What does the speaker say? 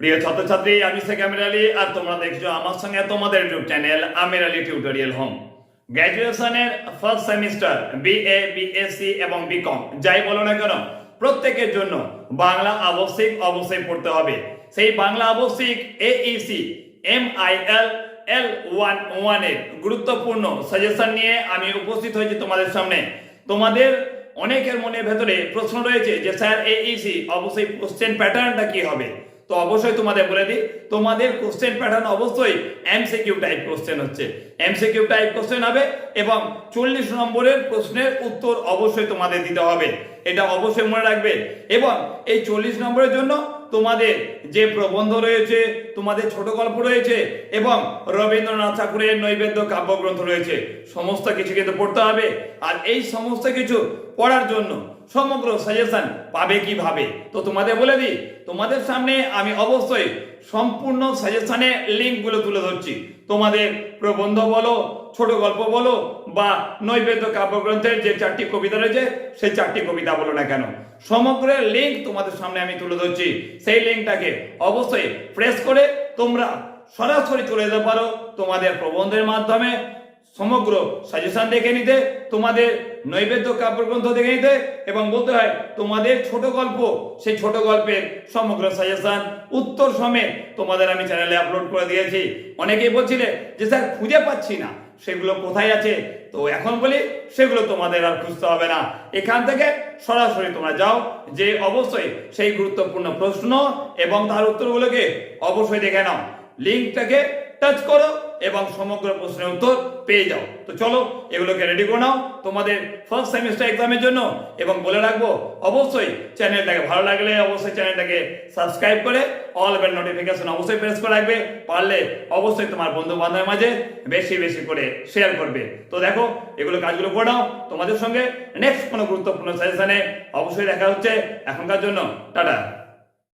প্রিয় ছাত্রছাত্রী, আমি শেখ আমির আলী আর তোমরা দেখছ আমার সঙ্গে তোমাদের YouTube channel Amir Ali tutorial home গ্র্যাজুয়েশনের first semester BA BSc এবং বিকম যাই বলো না কেন, প্রত্যেকের জন্য বাংলা আবশ্যিক অবশ্যই পড়তে হবে। সেই বাংলা আবশ্যিক AEC M I L L one ওয়ানের গুরুত্বপূর্ণ সাজেশন নিয়ে আমি উপস্থিত হয়েছি তোমাদের সামনে। তোমাদের অনেকের মনে ভেতরে প্রশ্ন রয়েছে যে, স্যার এইসি অবশ্যই কোশ্চেন প্যাটার্নটা কি হবে? তো অবশ্যই তোমাদের বলে দিই, তোমাদের কোশ্চেন প্যাটার্ন অবশ্যই এমসিকিউ টাইপ কোশ্চেন হচ্ছে। এমসিকিউ টাইপ কোশ্চেন হবে এবং চল্লিশ নম্বরের প্রশ্নের উত্তর অবশ্যই তোমাদের দিতে হবে। এটা অবশ্যই মনে রাখবে। এবং এই চল্লিশ নম্বরের জন্য তোমাদের যে প্রবন্ধ রয়েছে, তোমাদের ছোট গল্প রয়েছে এবং রবীন্দ্রনাথ ঠাকুরের নৈবেদ্য কাব্যগ্রন্থ রয়েছে। সমস্ত কিছু কিন্তু পড়তে হবে। আর এই সমস্ত কিছু পড়ার জন্য সমগ্র সাজেশন পাবে কীভাবে? তো তোমাদের বলে দিই, তোমাদের সামনে আমি অবশ্যই সম্পূর্ণ সাজেশনে লিঙ্কগুলো তুলে ধরছি। তোমাদের প্রবন্ধ বলো, ছোট গল্প বলো, বা নৈবেদ্য কাব্যগ্রন্থের যে চারটি কবিতা রয়েছে, সেই চারটি কবিতা বলো না কেন। সমগ্র লিঙ্ক তোমাদের সামনে আমি তুলে ধরছি। সেই লিঙ্কটাকে অবশ্যই প্রেস করে তোমরা সরাসরি চলে যেতে পারো তোমাদের প্রবন্ধের মাধ্যমে। সমগ্র সাজেশন দেখে নিতে তোমাদের নৈবেদ্য কাব্যগ্রন্থ দেখে নিতে এবং বলতে হয়, তোমাদের ছোট গল্প, সেই ছোট গল্পের সমগ্র সাজেশন উত্তর সমেত তোমাদের আমি চ্যানেলে আপলোড করে দিয়েছি। অনেকেই বলছিলে যে, স্যার, খুঁজে পাচ্ছি না। সেগুলো কোথায় আছে? তো এখন বলি, সেগুলো তোমাদের আর খুঁজতে হবে না। এখান থেকে সরাসরি তোমরা যাও, যে অবশ্যই সেই গুরুত্বপূর্ণ প্রশ্ন এবং তার উত্তরগুলোকে অবশ্যই দেখে নাও। লিঙ্কটাকে টাচ করো এবং সমগ্র প্রশ্নের উত্তর পেয়ে যাও। তো চলো, এগুলোকে রেডি করে নাও। তোমাদের ফার্স্ট সেমিস্টার এক্সামের জন্য, এবং বলে রাখব, অবশ্যই চ্যানেলটাকে ভালো লাগলে অবশ্যই চ্যানেলটাকে সাবস্ক্রাইব করে অল বেল নোটিফিকেশন অবশ্যই প্রেস করে রাখবে। পারলে অবশ্যই তোমার বন্ধু বান্ধবের মাঝে বেশি বেশি করে শেয়ার করবে। তো দেখো, এগুলো কাজগুলো করে নাও। তোমাদের সঙ্গে নেক্সট কোনো গুরুত্বপূর্ণ সেশনে অবশ্যই দেখা হচ্ছে। এখনকার জন্য, টাটা।